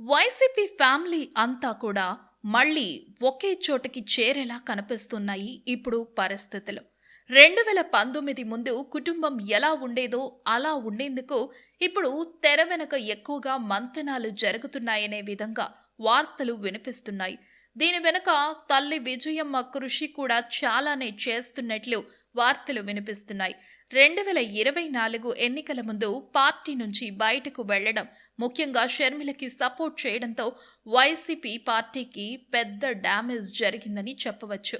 YCP family అంతా కూడా మళ్ళీ ఒకే చోటకి చేరేలా కనిపిస్తున్నాయి ఇప్పుడు పరిస్థితులు. రెండు వేల పంతొమ్మిది ముందు కుటుంబం ఎలా ఉండేదో అలా ఉండేందుకు ఇప్పుడు తెర వెనక ఎక్కువగా మంతనాలు జరుగుతున్నాయనే విధంగా వార్తలు వినిపిస్తున్నాయి. దీని వెనుక తల్లి విజయమ్మ కృషి కూడా చాలానే చేస్తున్నట్లు వార్తలు వినిపిస్తున్నాయి. రెండు వేల ఇరవై నాలుగు ఎన్నికల ముందు పార్టీ నుంచి బయటకు వెళ్ళడం ముఖ్యంగా షర్మిలకి సపోర్ట్ చేయడంతో వైసీపీ పార్టీకి పెద్ద డ్యామేజ్ జరిగిందని చెప్పవచ్చు.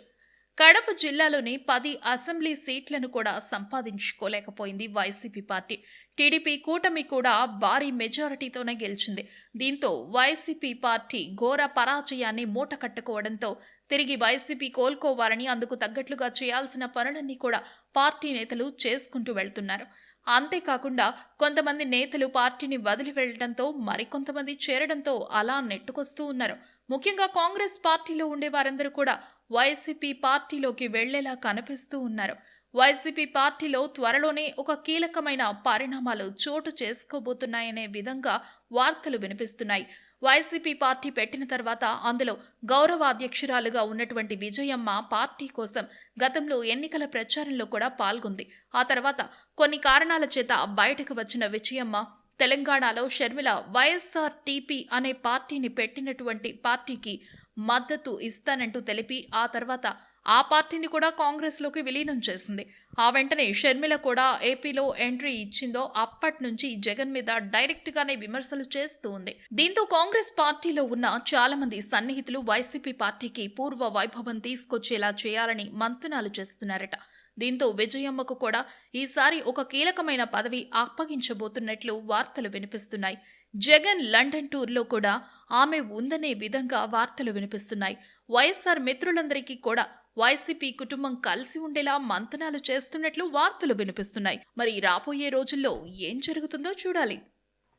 కడప జిల్లాలోని పది అసెంబ్లీ సీట్లను కూడా సంపాదించుకోలేకపోయింది వైసీపీ పార్టీ. టీడీపీ కూటమి కూడా భారీ మెజారిటీతోనే గెలిచింది. దీంతో వైసీపీ పార్టీ ఘోర పరాజయాన్ని మూట కట్టుకోవడంతో తిరిగి వైసీపీ కోలుకోవాలని అందుకు తగ్గట్లుగా చేయాల్సిన పనులన్నీ కూడా పార్టీ నేతలు చేసుకుంటూ వెళ్తున్నారు. అంతేకాకుండా కొంతమంది నేతలు పార్టీని వదిలి వెళ్ళడంతో మరికొంతమంది చేరడంతో అలా నెట్టుకొస్తూ ఉన్నారు. ముఖ్యంగా కాంగ్రెస్ పార్టీలో ఉండే వారందరూ కూడా వైసీపీ పార్టీలోకి వెళ్ళేలా కనిపిస్తూ ఉన్నారు. వైసీపీ పార్టీలో త్వరలోనే ఒక కీలకమైన పరిణామాలు చోటు చేసుకోబోతున్నాయనే విధంగా వార్తలు వినిపిస్తున్నాయి. వైసీపీ పార్టీ పెట్టిన తర్వాత అందులో గౌరవ అధ్యక్షురాలుగా ఉన్నటువంటి విజయమ్మ పార్టీ కోసం గతంలో ఎన్నికల ప్రచారంలో కూడా పాల్గొంది. ఆ తర్వాత కొన్ని కారణాల చేత బయటకు వచ్చిన విజయమ్మ తెలంగాణలో షర్మిల వైఎస్ఆర్ టీపీ అనే పార్టీని పెట్టినటువంటి పార్టీకి మద్దతు ఇస్తానంటూ తెలిపి ఆ తర్వాత ఆ పార్టీని కూడా కాంగ్రెస్లోకి విలీనం చేసింది. ఆ వెంటనే షర్మిల కూడా ఏపీలో ఎంట్రీ ఇచ్చిందో అప్పటి నుంచి జగన్ మీద డైరెక్ట్ గానే విమర్శలు చేస్తూ ఉంది. దీంతో కాంగ్రెస్ పార్టీలో ఉన్న చాలా మంది సన్నిహితులు వైసీపీ పార్టీకి పూర్వ వైభవం తీసుకొచ్చేలా చేయాలని మంతనాలు చేస్తున్నారట. దీంతో విజయమ్మకు కూడా ఈసారి ఒక కీలకమైన పదవి అప్పగించబోతున్నట్లు వార్తలు వినిపిస్తున్నాయి. జగన్ లండన్ టూర్లో కూడా ఆమె ఉందనే విధంగా వార్తలు వినిపిస్తున్నాయి. వైఎస్ఆర్ మిత్రులందరికీ కూడా వైసీపీ కుటుంబం కలిసి ఉండేలా మంతనాలు చేస్తున్నట్లు వార్తలు వినిపిస్తున్నాయి. మరి రాబోయే రోజుల్లో ఏం జరుగుతుందో చూడాలి.